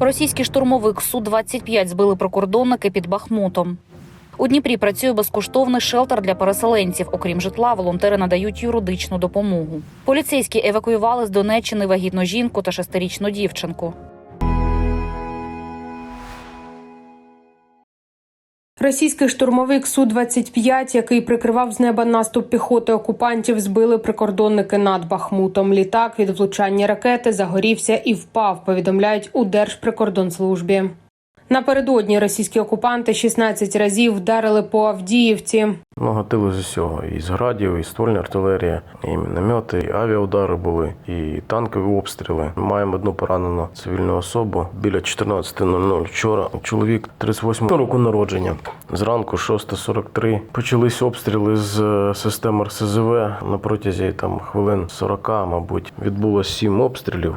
Російський штурмовик Су-25 збили прикордонники під Бахмутом. У Дніпрі працює безкоштовний шелтер для переселенців. Окрім житла, волонтери надають юридичну допомогу. Поліцейські евакуювали з Донеччини вагітну жінку та шестирічну дівчинку. Російський штурмовик Су-25, який прикривав з неба наступ піхоти окупантів, збили прикордонники над Бахмутом. Літак від влучання ракети загорівся і впав. Повідомляють у Держприкордонслужбі. Напередодні російські окупанти 16 разів вдарили по Авдіївці. Ну, гатили з усього. І з градів, і ствольна артилерія, і міномети, і авіаудари були, і танкові обстріли. Маємо одну поранену цивільну особу біля 14.00 вчора. Чоловік 38 року народження. Зранку 6.43 почались обстріли з е, систем РСЗВ на протязі там хвилин 40, мабуть. Відбулося сім обстрілів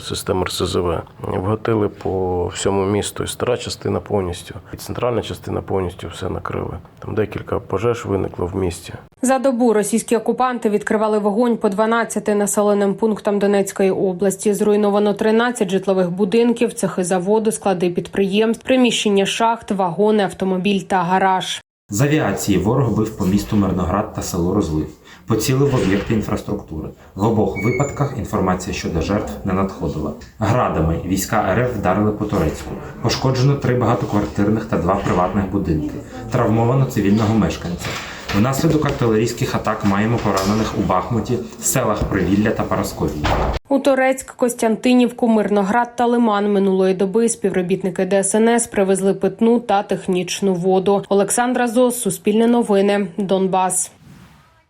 систем РСЗВ. Вгатили по всьому місту. І стара частина повністю, і центральна частина повністю все накрили. Там декілька пожеж виникло в місті. За добу російські окупанти відкривали вогонь по 12 населеним пунктам Донецької області. Зруйновано 13 житлових будинків, цехи заводу, склади підприємств, приміщення шахт, вагони, автомобіль та гараж. З авіації ворог бив по місту Мирноград та село Розлив. Поцілив об'єкти інфраструктури. В обох випадках інформація щодо жертв не надходила. Градами війська РФ вдарили по Турецьку. Пошкоджено три багатоквартирних та два приватних будинки. Травмовано цивільного мешканця. Внаслідок артилерійських атак маємо поранених у Бахмуті, селах Привілля та Параскові. У Торецьк, Костянтинівку, Мирноград та Лиман минулої доби співробітники ДСНС привезли питну та технічну воду. Олександра Зос, Суспільне новини, Донбас.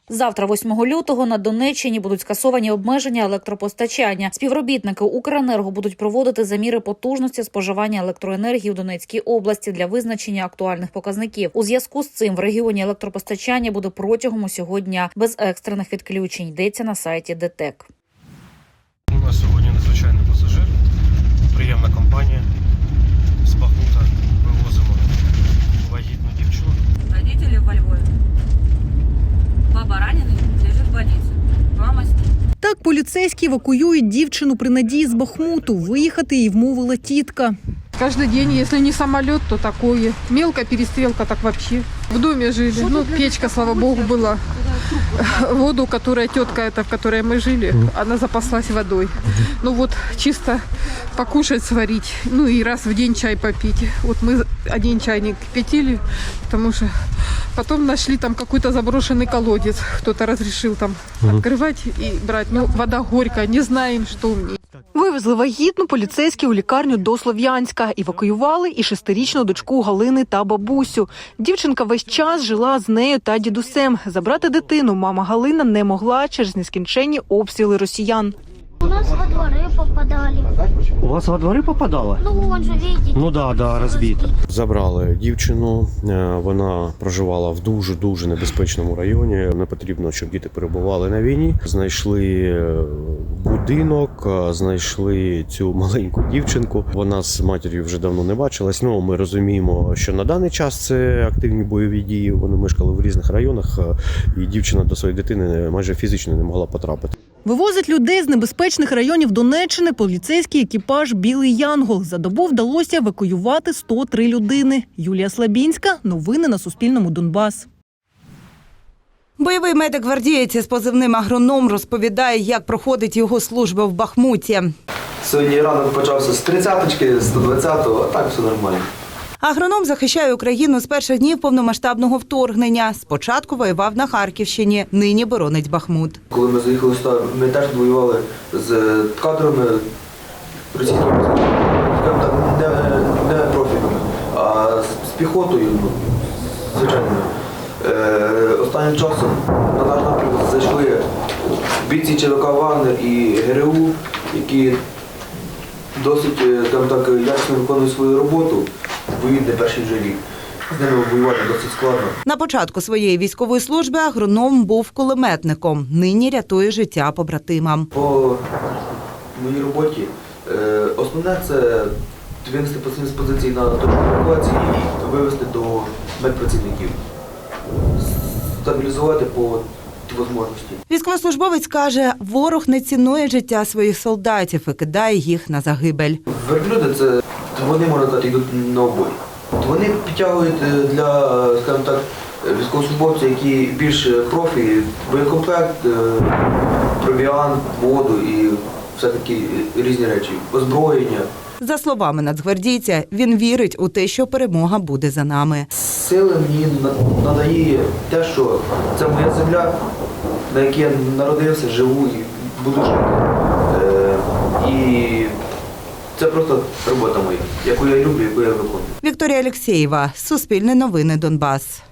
Завтра, 8 лютого, на Донеччині будуть скасовані обмеження електропостачання. Співробітники Укренерго будуть проводити заміри потужності споживання електроенергії в Донецькій області для визначення актуальних показників. У зв'язку з цим в регіоні електропостачання буде протягом усього дня без екстрених відключень. Йдеться на сайті ДТЕК. У нас сьогодні надзвичайний пасажир. Приємна компанія. Баба раненый, лежит в больнице. Мама с ним. Так поліцейські евакуюють дівчину при надії з Бахмуту. Виїхати їй вмовила тітка. Каждый день, если не самолет, то такое. Мелкая перестрелка, так вообще. В доме жили. Ну, печка, слава богу, была. Воду, которая тетка эта, в которой мы жили, она запаслась водой. Ну вот, чисто покушать, сварить. Ну и раз в день чай попить. Вот мы один чайник кипятили, потому что потом нашли там какой-то заброшенный колодец. Кто-то разрешил там открывать и брать. Ну, вода горькая, не знаем, что в ней. Вивезли вагітну поліцейські у лікарню до Слов'янська. Евакуювали і шестирічну дочку Галини та бабусю. Дівчинка весь час жила з нею та дідусем. Забрати дитину мама Галина не могла через нескінченні обстріли росіян. У нас дворы попадали. У вас во дворы попадало? Ну, вон же, видите. Ну да, да, розбито. Забрали дівчину. е, Вона проживала в дуже дуже небезпечному районі. Не потрібно, щоб діти перебували на війні. Знайшли е, будинок, е, знайшли цю маленьку дівчинку. Вона з матір'ю вже давно не бачилась. Ну ми розуміємо, що на даний час це активні бойові дії. Вони мешкали в різних районах, і дівчина до своєї дитини майже фізично не могла потрапити. Вивозить людей з небезпечних районів Донеччини поліцейський екіпаж Білий Янгол. За добу вдалося евакуювати 103 людини. Юлія Слабінська. Новини на Суспільному. Донбас. Бойовий медик-гвардієць із позивним агроном розповідає, як проходить його служба в Бахмуті. Сьогодні ранок почався з 30-ки, з 120-го, а так все нормально. Агроном захищає Україну з перших днів повномасштабного вторгнення. Спочатку воював на Харківщині, нині боронить Бахмут. Коли ми заїхали сюди, ми теж воювали з кадрами російськими, не, не профільними, а з, піхотою, ну, звичайною. Е, останнім часом на наш напрямок зайшли бійці ЧВК Вагнер і ГРУ, які досить е, там так якісно виконують свою роботу, воюють перший вже рік. З ними воювати досить складно. На початку своєї військової служби агроном був кулеметником. Нині рятує життя побратимам. По моїй роботі е, основне це винести з позиції на точку евакуації і вивести до медпрацівників. Стабілізувати по можливості. Військовослужбовець каже, ворог не цінує життя своїх солдатів і кидає їх на загибель. Верблюди це вони, можна сказати, йдуть на обой. Вони підтягують е, для, скажімо так, е, військовослужбовців, які більш профі, боєкомплект, е, провіант, воду і все такі різні речі, озброєння. За словами нацгвардійця, він вірить у те, що перемога буде за нами. Сили мені надає те, що це моя земля, на якій я народився, живу і буду жити. Е, і це просто робота моя, яку я люблю, яку я виконую. Вікторія Алєксєєва, Суспільне новини Донбас.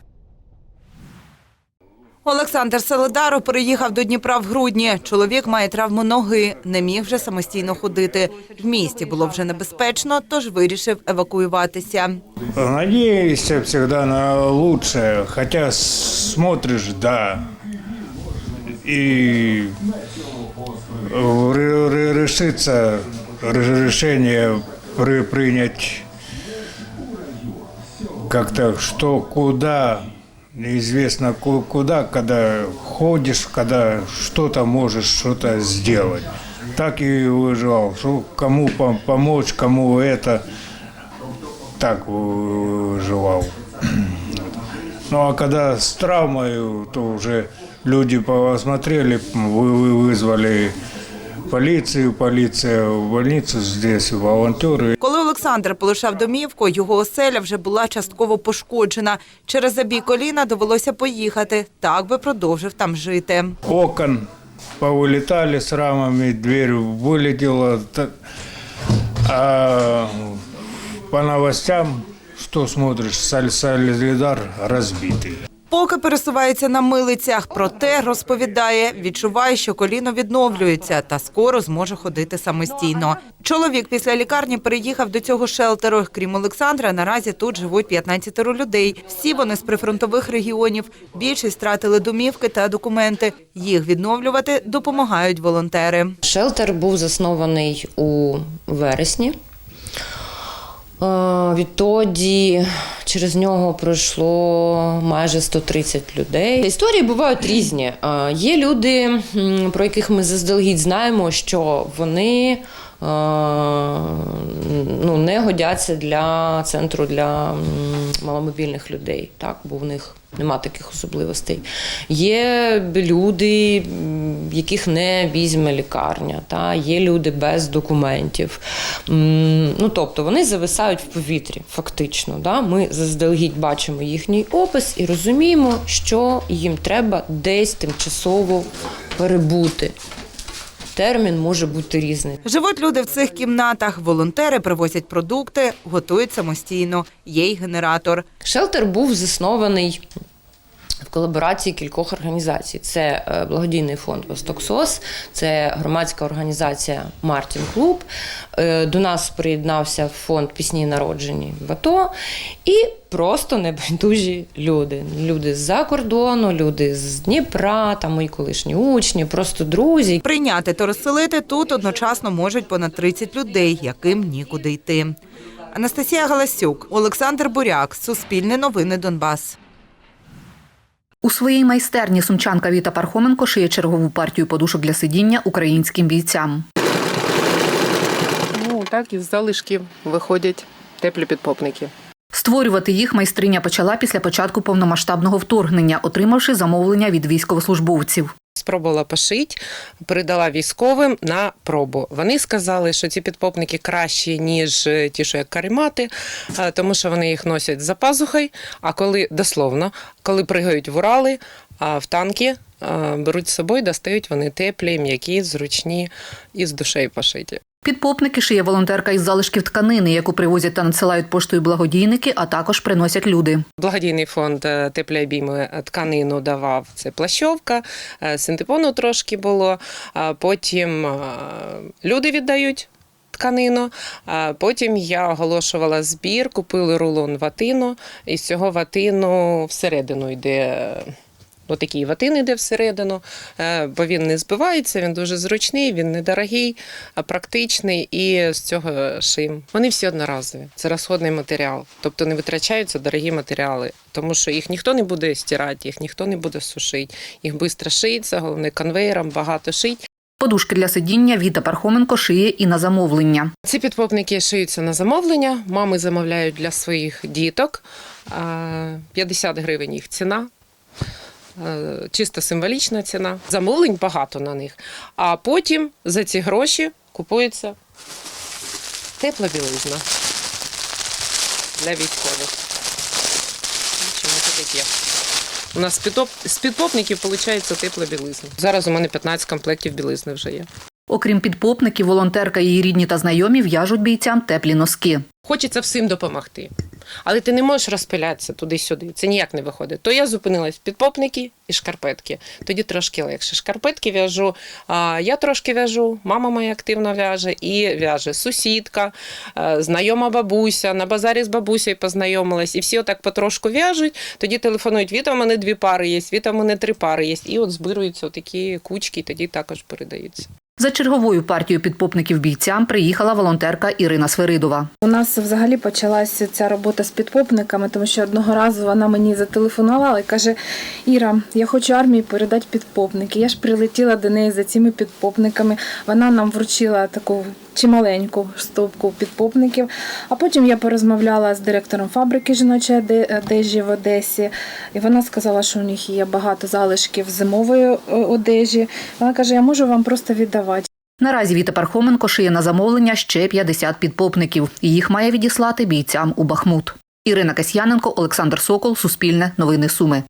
Олександр Солодаров переїхав до Дніпра в грудні. Чоловік має травму ноги, не міг вже самостійно ходити. В місті було вже небезпечно, тож вирішив евакуюватися. Надеешься всегда на лучшее, хотя смотришь, да, ре- решиться ре- решение при- принять как-то что, куда, неизвестно ку- куда, когда ходишь, когда что-то можешь что-то сделать. Так и выживал, что кому пом- помочь, кому это так выживал. Ну а когда с травмой, то уже люди посмотрели, вы- вы- вызвали полицию, полиция в больницу, здесь волонтеры. Коли Олександр полишав домівку, його оселя вже була частково пошкоджена. Через забій коліна довелося поїхати. Так би продовжив там жити. Окон повылетали с рамами, дверь вылетела. Та- А по новостям, что смотришь, Соль- Солидар разбитый. Поки пересувається на милицях, проте розповідає, відчуває, що коліно відновлюється та скоро зможе ходити самостійно. Чоловік після лікарні переїхав до цього шелтеру. Крім Олександра, наразі тут живуть 15 людей. Всі вони з прифронтових регіонів. Більшість втратили домівки та документи. Їх відновлювати допомагають волонтери. Шелтер був заснований у вересні. Відтоді через нього пройшло майже 130 людей. Історії бувають різні. Є люди, про яких ми заздалегідь знаємо, що вони ну, не годяться для центру для маломобільних людей, так, бо в них нема таких особливостей. Є люди, яких не візьме лікарня, та, є люди без документів. Ну, тобто вони зависають в повітрі, фактично. Да? Ми заздалегідь бачимо їхній опис і розуміємо, що їм треба десь тимчасово перебути. Термін може бути різний. Живуть люди в цих кімнатах. Волонтери привозять продукти, готують самостійно. Є й генератор. Шелтер був заснований в колаборації кількох організацій. Це е, благодійний фонд Восток СОС, це громадська організація Мартін Клуб. Е, До нас приєднався фонд Пісні народжені в АТО і просто небайдужі люди. Люди з-за кордону, люди з Дніпра, там мої колишні учні, просто друзі. Прийняти та розселити тут одночасно можуть понад 30 людей, яким нікуди йти. Анастасія Галасюк, Олександр Буряк, Суспільне новини Донбас. У своїй майстерні сумчанка Віта Пархоменко шиє чергову партію подушок для сидіння українським бійцям. Ну, так із залишків виходять теплі підпопники. Створювати їх майстриня почала після початку повномасштабного вторгнення, отримавши замовлення від військовослужбовців. Спробувала пошити, передала військовим на пробу. Вони сказали, що ці підпопники кращі, ніж е, ті, що як каремати, е, тому що вони їх носять за пазухою. А коли дословно, коли пригають в Урали, а в танки е, беруть з собою, достають вони теплі, м'які, зручні і з душею пошиті. Підпопники шиє волонтерка із залишків тканини, яку привозять та надсилають поштою благодійники, а також приносять люди. Благодійний фонд е, теплі тканину давав. Це плащовка, е, синтепону трошки було. Потім е, люди віддають. Тканину, а потім я оголошувала збір, купили рулон ватину, і з цього ватину всередину йде. Е, Отакий ватин йде всередину, е, бо він не збивається, він дуже зручний, він недорогий, а практичний і з цього шим. Вони всі одноразові. Це розходний матеріал, тобто не витрачаються дорогі матеріали, тому що їх ніхто не буде стирати, їх ніхто не буде сушити. Їх швидко шиється, головне конвейером багато шить. Подушки для сидіння Віта Пархоменко шиє і на замовлення. Ці підпопники шиються на замовлення. Мами замовляють для своїх діток. А, 50 гривень їх ціна. Е, Чисто символічна ціна. Замовлень багато на них. А потім за ці гроші купується тепла білизна для військових. Чому це таке? У нас з підпопників виходить тепла білизна. Зараз у мене 15 комплектів білизни вже є. Окрім підпопників, волонтерка її рідні та знайомі в'яжуть бійцям теплі носки. Хочеться всім допомогти. Але ти не можеш розпилятися туди-сюди. Це ніяк не виходить. То я зупинилась під попники і шкарпетки. Тоді трошки легше. Шкарпетки в'яжу, я трошки в'яжу, мама моя активно в'яже і в'яже сусідка, е, знайома бабуся. На базарі з бабусею познайомилась. І всі отак потрошку в'яжуть. Тоді телефонують: Віта, у мене дві пари є, Віта, у мене три пари є. І от збируються такі кучки, і тоді також передаються. За черговою партією підпопників бійцям приїхала волонтерка Ірина Свиридова. У нас взагалі почалася ця робота з підпопниками, тому що одного разу вона мені зателефонувала і каже: Іра, я хочу армії передати підпопники. Я ж прилетіла до неї за цими підпопниками. Вона нам вручила таку чималеньку стопку підпопників. А потім я порозмовляла з директором фабрики жіночої оде- одежі в Одесі, і вона сказала, що у них є багато залишків зимової е, одежі. Вона каже: Я можу вам просто віддавати. Наразі Віта Пархоменко шиє на замовлення ще 50 підпопників. Їх має відіслати бійцям у Бахмут. Ірина Касьяненко, Олександр Сокол, Суспільне, Новини Суми.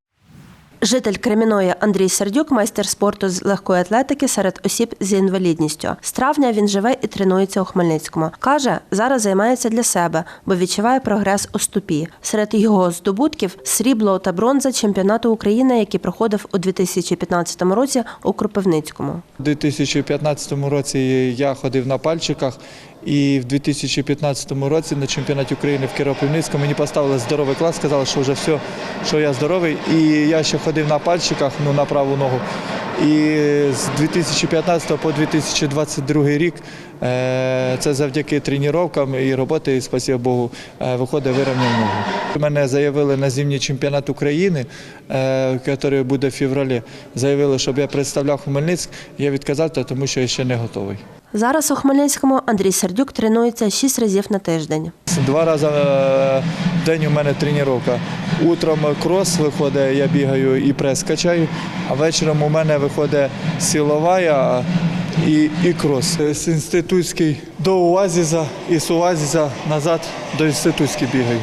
Житель Креміної Андрій Сердюк, майстер спорту з легкої атлетики серед осіб з інвалідністю. З травня він живе і тренується у Хмельницькому. Каже, зараз займається для себе, бо відчуває прогрес у ступі. Серед його здобутків срібло та бронза чемпіонату України, який проходив у 2015 році у Кропивницькому. У 2015 році я ходив на пальчиках, і в 2015 році на чемпіонаті України в Кіропивницькому мені поставили здоровий клас, сказали, що вже все, що я здоровий. І я ще ходив на пальчиках, ну на праву ногу. І з 2015 по 2022 рік е, це завдяки тренуванням і роботи, і, спасибо Богу, е, виходить вирівняв ногу. Мене заявили на зимній чемпіонат України, е, який буде в февралі. Заявили, щоб я представляв Хмельницьк. Я відказався, тому що я ще не готовий. Зараз у Хмельницькому Андрій Сердюк тренується шість разів на тиждень. Два рази е, в день у мене тренування. Утром крос виходить, я бігаю і прес качаю, а вечором у мене виходить силова і, і крос. З інститутський до УАЗІЗа і з УАЗІЗа назад до інститутський бігаю.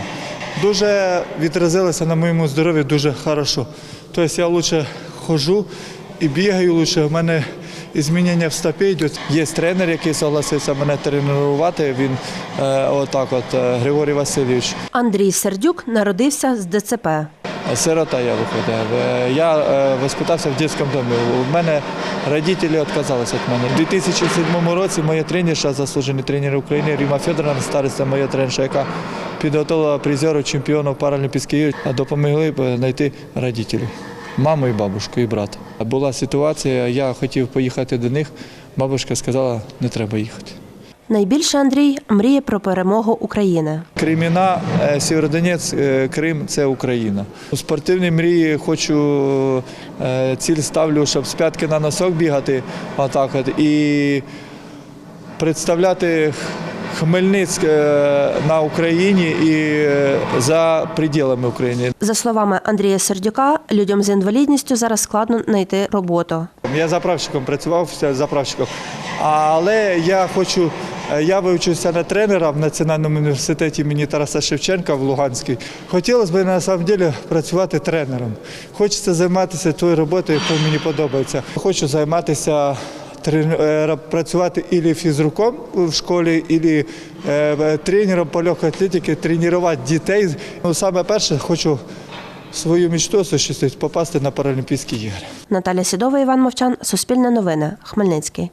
Дуже відразилося на моєму здоров'ї дуже хорошо. Тобто я краще ходжу і бігаю лучше. У мене змінення в стопі йдуть. Є тренер, який согласився мене тренувати. Він е, отак, от е, Григорій Васильович. Андрій Сердюк народився з ДЦП. Сирота я виходив. Е, Я воспитався в дитячому домі. У мене родителі відказалися від мене. У 2007 році моя тренерша, заслужений тренер України Ріма Федоровна, стариця моя тренерша, яка підготувала призерів чемпіонів Паралімпійських ігор, допомогли б знайти родителів. Маму і бабушку, і брата. Була ситуація, я хотів поїхати до них. Бабушка сказала, не треба їхати. Найбільше Андрій мріє про перемогу України. Креміна, е, Сєвєродонець, е, Крим це Україна. У спортивній мрії хочу е, ціль ставлю, щоб з п'ятки на носок бігати отак от, і представляти Хмельницьк е, на Україні і е, за пределами України. За словами Андрія Сердюка, людям з інвалідністю зараз складно знайти роботу. Я заправщиком працював заправщиком, але я хочу. е, Я вивчився на тренера в Національному університеті імені Тараса Шевченка в Луганській. Хотілося б на самом деле працювати тренером. Хочеться займатися тою роботою, яка мені подобається. Хочу займатися працювати ілі фізруком в школі, ілі е, тренером по легкій атлетиці, тренувати дітей. Ну, саме перше, хочу свою мечту осуществити, попасти на Паралімпійські ігри. Наталя Сідова, Іван Мовчан, Суспільне новини, Хмельницький.